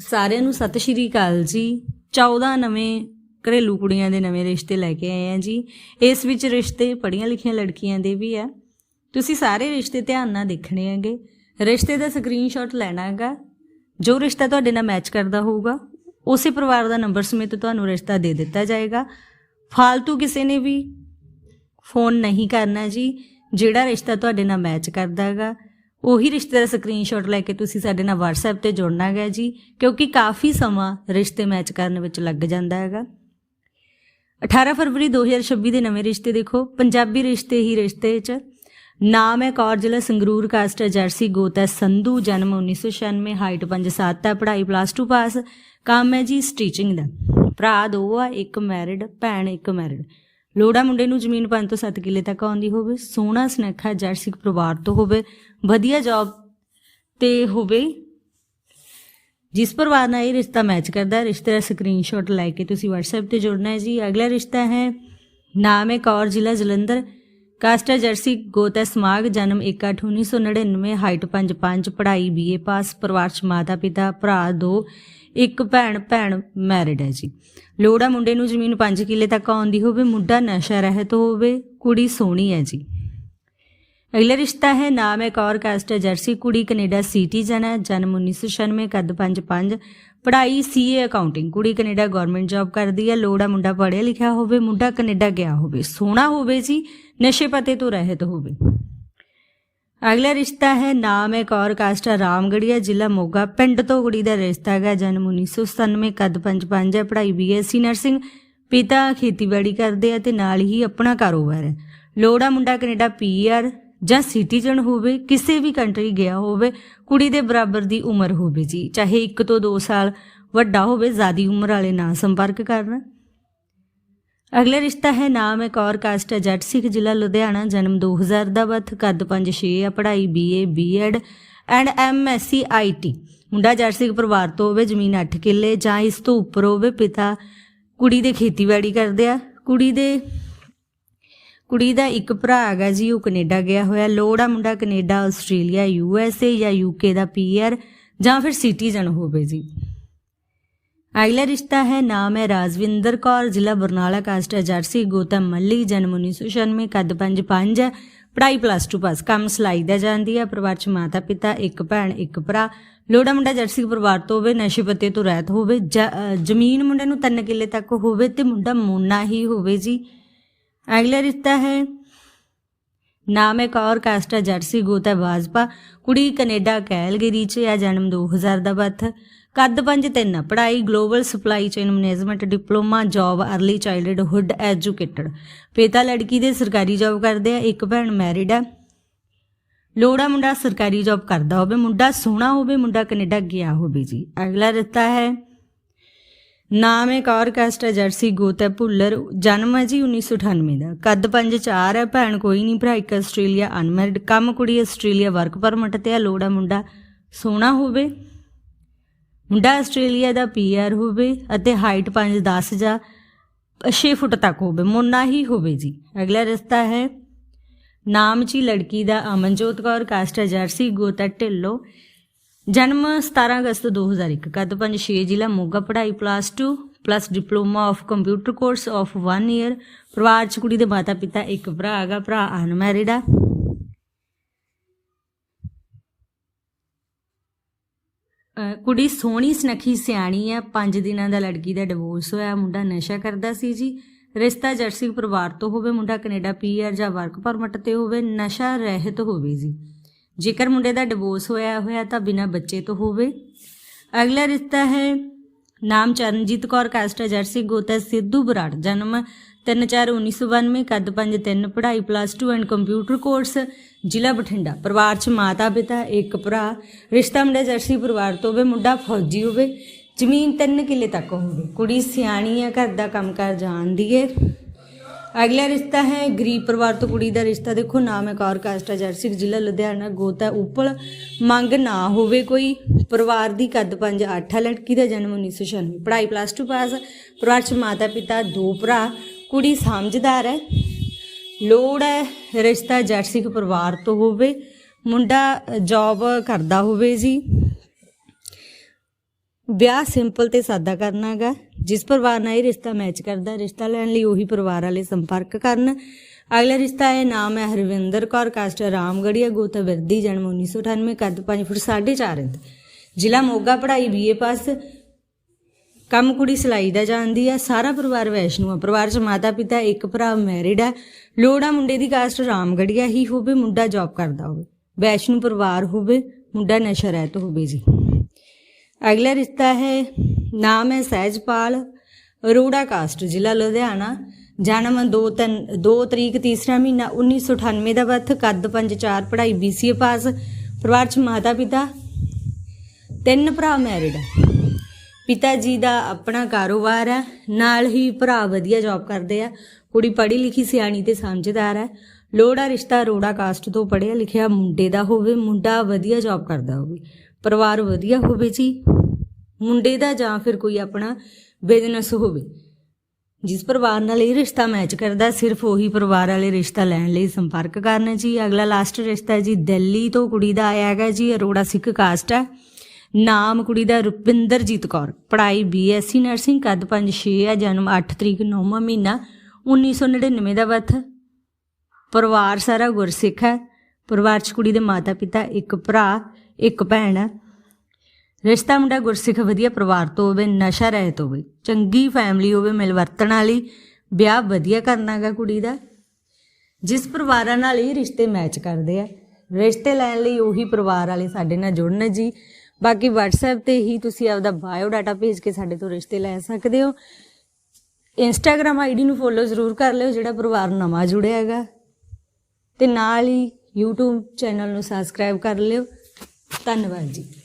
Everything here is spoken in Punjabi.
ਸਾਰਿਆਂ ਨੂੰ ਸਤਿ ਸ਼੍ਰੀ ਅਕਾਲ ਜੀ। 14 ਨਵੇਂ ਘਰੇਲੂ ਕੁੜੀਆਂ ਦੇ ਨਵੇਂ ਰਿਸ਼ਤੇ ਲੈ ਕੇ ਆਏ ਆ ਜੀ। ਇਸ ਵਿੱਚ ਰਿਸ਼ਤੇ ਪੜ੍ਹੀਆਂ ਲਿਖੀਆਂ ਲੜਕੀਆਂ ਦੇ ਵੀ ਆ। ਤੁਸੀਂ ਸਾਰੇ ਰਿਸ਼ਤੇ ਧਿਆਨ ਨਾਲ ਦੇਖਣੇ ਹੈਗੇ। ਰਿਸ਼ਤੇ ਦਾ ਸਕਰੀਨਸ਼ਾਟ ਲੈਣਾ ਹੈਗਾ। ਜੋ ਰਿਸ਼ਤਾ ਤੁਹਾਡੇ ਨਾਲ ਮੈਚ ਕਰਦਾ ਹੋਊਗਾ, ਉਸੇ ਪਰਿਵਾਰ ਦਾ ਨੰਬਰ ਸਮੇਤ ਤੁਹਾਨੂੰ ਰਿਸ਼ਤਾ ਦੇ ਦਿੱਤਾ ਜਾਏਗਾ। ਫਾਲਤੂ ਕਿਸੇ ਨੇ ਵੀ ਫੋਨ ਨਹੀਂ ਕਰਨਾ ਜੀ। ਜਿਹੜਾ ਰਿਸ਼ਤਾ ਤੁਹਾਡੇ ਨਾਲ ਮੈਚ ਕਰਦਾ ਹੈਗਾ ਉਹੀ ਰਿਸ਼ਤੇ ਦਾ ਸਕਰੀਨਸ਼ਾਟ ਲੈ ਕੇ ਤੁਸੀਂ ਸਾਡੇ ਨਾਲ WhatsApp ਤੇ ਜੁੜਨਾ ਹੈਗਾ ਜੀ ਕਿਉਂਕਿ ਕਾਫੀ ਸਮਾਂ ਰਿਸ਼ਤੇ ਮੈਚ ਕਰਨ ਵਿੱਚ ਲੱਗ ਜਾਂਦਾ ਹੈਗਾ। 18 ਫਰਵਰੀ 2026 ਦੇ ਨਵੇਂ ਰਿਸ਼ਤੇ ਦੇਖੋ ਪੰਜਾਬੀ ਰਿਸ਼ਤੇ ਹੀ ਰਿਸ਼ਤੇ 'ਚ। ਨਾਮ ਹੈ ਕੌਰ ਜ਼ਿਲ੍ਹਾ ਸੰਗਰੂਰ ਕਾਸਟ ਹੈ, ਜਰਸੀ ਗੋਤ ਹੈ ਸੰਧੂ ਜਨਮ 1996 ਹਾਈਟ 5'7 ਹੈ ਪੜ੍ਹਾਈ ਪਲੱਸ 2 ਪਾਸ ਕੰਮ ਹੈ ਜੀ ਸਟੀਚਿੰਗ ਦਾ। ਭਰਾ ਦੋ ਆ ਇੱਕ ਮੈਰਿਡ ਭੈਣ ਇੱਕ ਮੈਰਿਡ ਲੋੜਾ ਮੁੰਡੇ ਨੂੰ ਜ਼ਮੀਨ 5 ਤੋਂ 7 ਕਿੱਲੇ ਤੱਕ ਆਉਂਦੀ ਹੋਵੇ, ਸੋਹਣਾ ਸੁਨੱਖਾ ਜਰਸਿਕ ਪਰਿਵਾਰ ਤੋਂ ਹੋਵੇ, ਵਧੀਆ ਜੌਬ ਤੇ ਹੋਵੇ, ਜਿਸ ਪਰਿਵਾਰ ਨਾਲ ਇਹ ਰਿਸ਼ਤਾ ਮੈਚ ਕਰਦਾ ਹੈ ਰਿਸ਼ਤੇ ਦਾ ਸਕਰੀਨਸ਼ਾਟ ਲੈ ਕੇ ਤੁਸੀਂ WhatsApp ਤੇ ਜੁੜਨਾ ਹੈ ਜੀ। ਅਗਲਾ ਰਿਸ਼ਤਾ ਹੈ, ਨਾਮ ਹੈ ਕੌਰ, ਜ਼ਿਲ੍ਹਾ ਜਲੰਧਰ। ਕਾਸਟਾ ਜਰਸੀ ਗੋਤ ਹੈ ਸਮਾਗ, ਜਨਮ 1/8/1999 ਹਾਈਟ 5'5 ਪੜ੍ਹਾਈ BA ਪਾਸ ਪਰਿਵਾਰ ਚ ਮਾਤਾ ਪਿਤਾ ਭਰਾ ਦੋ। ਇੱਕ ਭੈਣ ਭੈਣ ਮੈਰਿਡ ਹੈ ਜੀ। ਲੋੜਾ ਮੁੰਡੇ ਨੂੰ ਜ਼ਮੀਨ 5 ਕਿੱਲੇ ਤੱਕ ਆਉਂਦੀ ਹੋਵੇ, ਮੁੰਡਾ ਨਸ਼ਾ ਰਹਿਤ ਹੋਵੇ, ਕੁੜੀ ਸੋਹਣੀ ਹੈ ਜੀ। ਅਗਲਾ ਰਿਸ਼ਤਾ ਹੈ, ਨਾਮ ਹੈ ਕੌਰ ਕਾਸਟ ਹੈ, ਜਰਸੀ ਕੁੜੀ, ਕੈਨੇਡਾ ਸਿਟੀਜ਼ਨ ਹੈ, ਜਨਮ 1996 ਕੱਦ 5'5 ਪੜ੍ਹਾਈ ਸੀਏ ਅਕਾਊਂਟਿੰਗ ਕੁੜੀ ਕੈਨੇਡਾ ਗਵਰਨਮੈਂਟ ਜੌਬ ਕਰਦੀ ਹੈ, ਲੋੜਾ ਮੁੰਡਾ ਪੜ੍ਹਿਆ ਲਿਖਿਆ ਹੋਵੇ, ਮੁੰਡਾ ਕੈਨੇਡਾ ਗਿਆ ਹੋਵੇ, ਸੋਹਣਾ ਹੋਵੇ ਜੀ, ਨਸ਼ੇ ਪਤੇ ਤੋਂ ਰਹਿਤ ਹੋਵੇ। ਅਗਲਾ ਰਿਸ਼ਤਾ ਹੈ, ਨਾਮ ਹੈ ਕੌਰ ਕਾਸਟ ਹੈ ਰਾਮਗੜੀਆ, ਜ਼ਿਲ੍ਹਾ ਮੋਗਾ, ਪਿੰਡ ਤੋਂ ਕੁੜੀ ਦਾ ਰਿਸ਼ਤਾ ਹੈਗਾ, ਜਨਮ 1997 ਕੱਦ 5'5 ਹੈ, ਪੜ੍ਹਾਈ ਬੀਐਸਸੀ ਨਰਸਿੰਗ, ਪਿਤਾ ਖੇਤੀਬਾੜੀ ਕਰਦੇ ਆ ਤੇ ਨਾਲ ਹੀ ਆਪਣਾ ਕਾਰੋਬਾਰ ਹੈ। ਲੋੜਾ ਮੁੰਡਾ ਕੈਨੇਡਾ ਪੀਆਰ ਜਾਂ ਸਿਟੀਜ਼ਨ ਹੋਵੇ, ਕਿਸੇ ਵੀ ਕੰਟਰੀ ਗਿਆ ਹੋਵੇ, ਕੁੜੀ ਦੇ ਬਰਾਬਰ ਦੀ ਉਮਰ ਹੋਵੇ ਜੀ, ਚਾਹੇ 1 ਤੋਂ 2 ਸਾਲ ਵੱਡਾ ਹੋਵੇ, ਜ਼ਿਆਦੀ ਉਮਰ ਵਾਲੇ ਨਾਲ ਸੰਪਰਕ ਕਰਨਾ। ਅਗਲਾ ਰਿਸ਼ਤਾ ਹੈ, ਨਾਮ ਹੈ ਕੌਰ ਕਾਸਟ ਹੈ ਜੱਟ ਸਿੱਖ ਜ਼ਿਲ੍ਹਾ ਲੁਧਿਆਣਾ, ਜਨਮ 2000 ਦਾ ਬਰਥ, ਕੱਦ 5-6 ਆ, ਪੜ੍ਹਾਈ BA B Ed and MSc IT ਮੁੰਡਾ ਜੱਟ ਸਿੱਖ ਪਰਿਵਾਰ ਤੋਂ ਹੋਵੇ, ਜ਼ਮੀਨ 8 ਕਿੱਲੇ ਜਾਂ ਇਸ ਤੋਂ ਉੱਪਰ ਹੋਵੇ, ਪਿਤਾ ਕੁੜੀ ਦੇ ਖੇਤੀਬਾੜੀ ਕਰਦੇ ਆ। ਕੁੜੀ ਦੇ, ਕੁੜੀ ਦਾ ਇੱਕ ਭਰਾ ਹੈਗਾ ਜੀ, ਉਹ ਕੈਨੇਡਾ ਗਿਆ ਹੋਇਆ। ਲੋੜ ਆ ਮੁੰਡਾ ਕੈਨੇਡਾ, ਆਸਟ੍ਰੇਲੀਆ ਯੂਐਸਏ ਜਾਂ ਯੂਕੇ ਦਾ ਪੀਆਰ ਜਾਂ ਫਿਰ ਸਿਟੀਜ਼ਨ ਹੋਵੇ ਜੀ। ਅਗਲਾ ਰਿਸ਼ਤਾ ਹੈ, ਨਾਮ ਹੈ ਰਾਜਵਿੰਦਰ ਕੌਰ, ਜ਼ਿਲ੍ਹਾ ਬਰਨਾਲਾ ਕਾਸਟ ਹੈ ਜਰਸੀ ਗੋਤਮ ਮੱਲੀ, ਜਨਮ 1996 ਕੱਦ 5'5 ਹੈ ਪੜ੍ਹਾਈ ਪਲੱਸ 2 ਪਾਸ ਕੰਮ ਸਿਲਾਈ ਦਾ ਜਾਂਦੀ ਹੈ, ਪਰਿਵਾਰ ਚ ਮਾਤਾ ਪਿਤਾ, ਇੱਕ ਭੈਣ, ਇੱਕ ਭਰਾ, ਲੋੜਾ ਮੁੰਡਾ ਜਰਸੀ ਪਰਿਵਾਰ ਤੋਂ ਹੋਵੇ, ਨਸ਼ੇ ਪੱਤੇ ਤੋਂ ਰਹਿਤ ਹੋਵੇ ਜ਼ਮੀਨ ਮੁੰਡੇ ਨੂੰ 3 ਕਿੱਲੇ ਤੱਕ ਹੋਵੇ ਤੇ ਮੁੰਡਾ ਮੋਨਾ ਹੀ ਹੋਵੇ ਜੀ। ਅਗਲਾ ਰਿਸ਼ਤਾ ਹੈ, ਨਾਮ ਹੈ ਕੌਰ, ਕਾਸਟ ਹੈ ਜਰਸੀ ਗੋਤਾ ਬਾਜਪਾ, ਕੁੜੀ ਕੈਨੇਡਾ, ਕੈਲਗਰੀ ਚ ਆ ਜਨਮ 2000 ਦਾ ਬੱਥ ਕੱਦ 5'3 ਪੜ੍ਹਾਈ global supply chain management diploma job early childhood educated ਪਿਤਾ ਲੜਕੀ ਦੇ ਸਰਕਾਰੀ ਜੌਬ ਕਰਦੇ ਆ, ਇੱਕ ਭੈਣ ਮੈਰਿਡ ਹੈ ਲੋੜਾ ਮੁੰਡਾ ਸਰਕਾਰੀ ਜੌਬ ਕਰਦਾ ਹੋਵੇ, ਮੁੰਡਾ ਸੋਹਣਾ ਹੋਵੇ, ਮੁੰਡਾ ਕੈਨੇਡਾ ਗਿਆ ਹੋਵੇ ਜੀ। ਅਗਲਾ ਰਿਸ਼ਤਾ ਹੈ। ਨਾਮ ਹੈ ਕੌਰ ਕਾਸਟ ਹੈ, ਜਰਸੀ ਗੋਤ ਹੈ, ਭੁੱਲਰ, ਜਨਮ ਹੈ ਜੀ 1998 ਦਾ। ਕੱਦ 5'4 ਹੈ, ਭੈਣ ਕੋਈ ਨਹੀਂ, ਭਰਾ ਇੱਕ ਆਸਟ੍ਰੇਲੀਆ ਅਨਮੈਰਿਡ, ਕੰਮ ਕੁੜੀ ਆਸਟ੍ਰੇਲੀਆ ਵਰਕ ਪਰਮਿਟ ਤੇ ਆ ਲੋੜਾ ਮੁੰਡਾ ਸੋਹਣਾ ਹੋਵੇ। ਮੁੰਡਾ ਆਸਟ੍ਰੇਲੀਆ ਦਾ ਪੀਆਰ ਹੋਵੇ ਅਤੇ ਹਾਈਟ 5'10 ਜਾਂ 6 ਫੁੱਟ ਤੱਕ ਹੋਵੇ, ਮੁੰਨਾ ਹੀ ਹੋਵੇ ਜੀ। ਅਗਲਾ ਰਸਤਾ ਹੈ। ਨਾਮ ਜੀ ਲੜਕੀ ਦਾ ਅਮਨਜੋਤ ਕੌਰ, ਕਾਸਟ ਹੈ ਜਰਸੀ ਗੋਤਾ ਢਿੱਲੋ। ਜਨਮ 17 ਅਗਸਤ 2001 ਕੱਦ 5-6 ਜ਼ਿਲ੍ਹਾ ਮੋਗਾ, ਪੜ੍ਹਾਈ plus 2 plus diploma of computer course of 1 year ਪਰਿਵਾਰ ਚ ਕੁੜੀ ਦੇ ਮਾਤਾ ਪਿਤਾ ਇੱਕ ਭਰਾ ਹੈਗਾ, ਭਰਾ ਅਨਮੈਰਿਡ ਆ। ਕੁੜੀ ਸੋਹਣੀ, ਸੁਨੱਖੀ, ਸਿਆਣੀ ਆ। 5 ਦਿਨਾਂ ਦਾ ਲੜਕੀ ਦਾ ਡਿਵੋਰਸ ਹੋਇਆ, ਮੁੰਡਾ ਨਸ਼ਾ ਕਰਦਾ ਸੀ ਜੀ। ਰਿਸ਼ਤਾ ਜਰਸੀ ਪਰਿਵਾਰ ਤੋਂ ਹੋਵੇ, ਮੁੰਡਾ ਕੈਨੇਡਾ ਪੀਆਰ ਜਾਂ ਵਰਕ ਪਰਮਿਟ ਤੇ ਹੋਵੇ, ਨਸ਼ਾ ਰਹਿਤ ਹੋਵੇ ਜੀ। ਜੇਕਰ ਮੁੰਡੇ ਦਾ ਡਿਵੋਰਸ ਹੋਇਆ ਹੋਇਆ ਤਾਂ ਬਿਨਾਂ ਬੱਚੇ ਤੋਂ ਹੋਵੇ। ਅਗਲਾ ਰਿਸ਼ਤਾ ਹੈ ਨਾਮ ਚਰਨਜੀਤ ਕੌਰ ਕਾਸਟਾ ਜਰਸੀ ਗੋਤਾ ਸਿੱਧੂ ਬਰਾੜ, ਜਨਮ 3/4/1992 ਕੱਦ 5'3 ਪੜ੍ਹਾਈ ਪਲੱਸ 2 ਐਂਡ ਕੰਪਿਊਟਰ ਕੋਰਸ ਜ਼ਿਲ੍ਹਾ ਬਠਿੰਡਾ। ਪਰਿਵਾਰ 'ਚ ਮਾਤਾ ਪਿਤਾ, ਇੱਕ ਭਰਾ, ਰਿਸ਼ਤਾ ਮੁੰਡਾ ਜਰਸੀ ਪਰਿਵਾਰ ਤੋਂ ਹੋਵੇ, ਮੁੰਡਾ ਫੌਜੀ ਹੋਵੇ, ਜ਼ਮੀਨ 3 ਕਿੱਲੇ ਤੱਕ ਹੋਵੇ। ਕੁੜੀ ਸਿਆਣੀ ਆ ਘਰ ਦਾ ਕੰਮ ਕੰਮਕਾਰ ਜਾਣਦੀ ਏ ਅਗਲਾ ਰਿਸ਼ਤਾ ਹੈ, ਗਰੀਬ ਪਰਿਵਾਰ ਤੋਂ ਕੁੜੀ ਦਾ ਰਿਸ਼ਤਾ। ਦੇਖੋ, ਨਾਮ ਹੈ ਕੌਰ, ਕਾਸਟਾ ਜਰਸੀ ਜ਼ਿਲ੍ਹਾ ਲੁਧਿਆਣਾ, ਗੋਤਾ, ਉਪਲ। ਮੰਗ ਨਾ ਹੋਵੇ ਕੋਈ। ਪਰਿਵਾਰ ਦੀ ਕੱਦ 5 8 ਹੈ, ਲੜਕੀ ਦਾ ਜਨਮ 1996 ਪੜ੍ਹਾਈ ਪਲੱਸ 2 ਪਾਸ ਪਰਿਵਾਰ ਚ ਮਾਤਾ ਪਿਤਾ, ਦੋ ਭਰਾ। ਕੁੜੀ ਸਮਝਦਾਰ ਹੈ। ਲੋੜ ਹੈ ਰਿਸ਼ਤਾ ਜਰਸਿਕ ਪਰਿਵਾਰ ਤੋਂ ਹੋਵੇ। ਮੁੰਡਾ ਜੌਬ ਕਰਦਾ ਹੋਵੇ ਜੀ। ਵਿਆਹ ਸਿੰਪਲ ਤੇ ਸਾਦਾ ਕਰਨਾ ਹੈਗਾ। ਜਿਸ ਪਰਿਵਾਰ ਨਾਲ ਇਹ ਰਿਸ਼ਤਾ ਮੈਚ ਕਰਦਾ, ਰਿਸ਼ਤਾ ਲੈਣ ਲਈ ਉਹੀ ਪਰਿਵਾਰ ਵਾਲੇ ਸੰਪਰਕ ਕਰਨ। ਅਗਲਾ ਰਿਸ਼ਤਾ ਹੈ, ਨਾਮ ਹੈ ਹਰਵਿੰਦਰ ਕੌਰ ਕਾਸਟ ਰਾਮਗੜੀਆ ਗੋਤਾ ਵਿਰਦੀ ਜਨਮ 1998 ਕੱਦ 5 ਫੁੱਟ 4.5 ਇੰਚ। ਜ਼ਿਲ੍ਹਾ ਮੋਗਾ, ਪੜ੍ਹਾਈ ਬੀਏ ਪਾਸ ਕੰਮ ਕੁੜੀ ਸਿਲਾਈ ਦਾ ਜਾਣਦੀ ਆ ਸਾਰਾ ਪਰਿਵਾਰ ਵੈਸ਼ਨੂ ਆ। ਪਰਿਵਾਰ ਚ ਮਾਤਾ ਪਿਤਾ, ਇੱਕ ਭਰਾ ਮੈਰਿਡ ਆ। ਲੋੜਾ ਮੁੰਡੇ ਦੀ ਕਾਸਟ ਰਾਮਗੜੀਆ ਹੀ ਹੋਵੇ, ਮੁੰਡਾ ਜੌਬ ਕਰਦਾ ਹੋਵੇ। ਵੈਸ਼ਨੂ ਪਰਿਵਾਰ ਹੋਵੇ, ਮੁੰਡਾ ਨਸ਼ਾ ਰਹਿਤ ਹੋਵੇ ਜੀ। ਅਗਲਾ ਰਿਸ਼ਤਾ ਹੈ, ਨਾਮ ਹੈ ਸਹਿਜਪਾਲ, ਅਰੋੜਾ ਕਾਸਟ, ਜ਼ਿਲ੍ਹਾ ਲੁਧਿਆਣਾ। ਜਨਮ 2 ਤਿੰਨ 2 ਤਰੀਕ ਤੀਸਰਾ ਮਹੀਨਾ 1998 ਦਾ ਬਰਥ, ਕੱਦ 5-4 ਪੜ੍ਹਾਈ BCA ਪਾਸ, ਪਰਿਵਾਰ ਚ ਮਾਤਾ ਪਿਤਾ, ਤਿੰਨ ਭਰਾ ਮੈਰਿਡ ਪਿਤਾ ਜੀ ਦਾ ਆਪਣਾ ਕਾਰੋਬਾਰ ਹੈ, ਨਾਲ ਹੀ ਭਰਾ ਵਧੀਆ ਜੌਬ ਕਰਦੇ ਆ। ਕੁੜੀ ਪੜ੍ਹੀ ਲਿਖੀ ਸਿਆਣੀ ਤੇ ਸਮਝਦਾਰ ਹੈ। ਲੋੜਾ ਰਿਸ਼ਤਾ ਰੋੜਾ ਕਾਸਟ ਤੋਂ ਪੜ੍ਹਿਆ ਲਿਖਿਆ, ਮੁੰਡੇ ਦਾ ਹੋਵੇ, ਮੁੰਡਾ ਵਧੀਆ ਜੌਬ ਕਰਦਾ ਹੋਵੇ। ਪਰਿਵਾਰ ਵਧੀਆ ਹੋਵੇ ਜੀ, ਮੁੰਡੇ ਦਾ ਜਾਂ ਫਿਰ ਕੋਈ ਆਪਣਾ ਬਿਜ਼ਨਸ ਹੋਵੇ। ਜਿਸ ਪਰਿਵਾਰ ਨਾਲ ਇਹ ਰਿਸ਼ਤਾ ਮੈਚ ਕਰਦਾ, ਸਿਰਫ ਉਹੀ ਪਰਿਵਾਰ ਵਾਲੇ ਰਿਸ਼ਤਾ ਲੈਣ ਲਈ ਸੰਪਰਕ ਕਰਨਾ ਜੀ। ਅਗਲਾ ਲਾਸਟ ਰਿਸ਼ਤਾ ਹੈ ਜੀ, ਦਿੱਲੀ ਤੋਂ ਕੁੜੀ ਦਾ ਆਇਆ ਹੈਗਾ ਜੀ, ਅਰੋੜਾ ਸਿੱਖ ਕਾਸਟ ਹੈ। ਨਾਮ ਕੁੜੀ ਦਾ ਰੁਪਿੰਦਰਜੀਤ ਕੌਰ। ਪੜ੍ਹਾਈ ਬੀਐਸਸੀ ਨਰਸਿੰਗ ਕੱਦ 5-6 ਹੈ ਜਨਮ 8 ਤਰੀਕ 9ਵਾਂ ਮਹੀਨਾ 1999 ਦਾ ਬਰਥ। ਪਰਿਵਾਰ ਸਾਰਾ ਗੁਰਸਿੱਖ ਹੈ। ਪਰਿਵਾਰ ਚ ਕੁੜੀ ਦੇ ਮਾਤਾ ਪਿਤਾ ਇੱਕ ਭਰਾ। ਇੱਕ ਭੈਣ ਹੈ। ਰਿਸ਼ਤਾ ਮੁੰਡਾ ਗੁਰਸਿੱਖ ਵਧੀਆ ਪਰਿਵਾਰ ਤੋਂ ਹੋਵੇ, ਨਸ਼ਾ ਰਹਿਤ ਹੋਵੇ, ਚੰਗੀ ਫੈਮਿਲੀ ਹੋਵੇ, ਮਿਲਵਰਤਣ ਵਾਲੀ, ਵਿਆਹ ਵਧੀਆ ਕਰਨਾਗਾ ਕੁੜੀ ਦਾ। ਜਿਸ ਪਰਿਵਾਰਾਂ ਨਾਲ ਇਹ ਰਿਸ਼ਤੇ ਮੈਚ ਕਰਦੇ ਆ, ਰਿਸ਼ਤੇ ਲੈਣ ਲਈ ਉਹੀ ਪਰਿਵਾਰ ਵਾਲੇ ਸਾਡੇ ਨਾਲ ਜੁੜਨ ਜੀ। ਬਾਕੀ WhatsApp ਤੇ ਹੀ ਤੁਸੀਂ ਆਪਦਾ ਬਾਇਓ ਡਾਟਾ ਭੇਜ ਕੇ ਸਾਡੇ ਤੋਂ ਰਿਸ਼ਤੇ ਲੈ ਸਕਦੇ ਹੋ। Instagram ਆਈਡੀ ਨੂੰ ਫੋਲੋ ਜ਼ਰੂਰ ਕਰ ਲਿਓ, ਜਿਹੜਾ ਪਰਿਵਾਰ ਨਵਾਂ ਜੁੜਿਆ ਹੈਗਾ। ਤੇ ਨਾਲ ਹੀ YouTube ਚੈਨਲ ਨੂੰ ਸਬਸਕ੍ਰਾਈਬ ਕਰ ਲਿਓ। ਧੰਨਵਾਦ ਜੀ।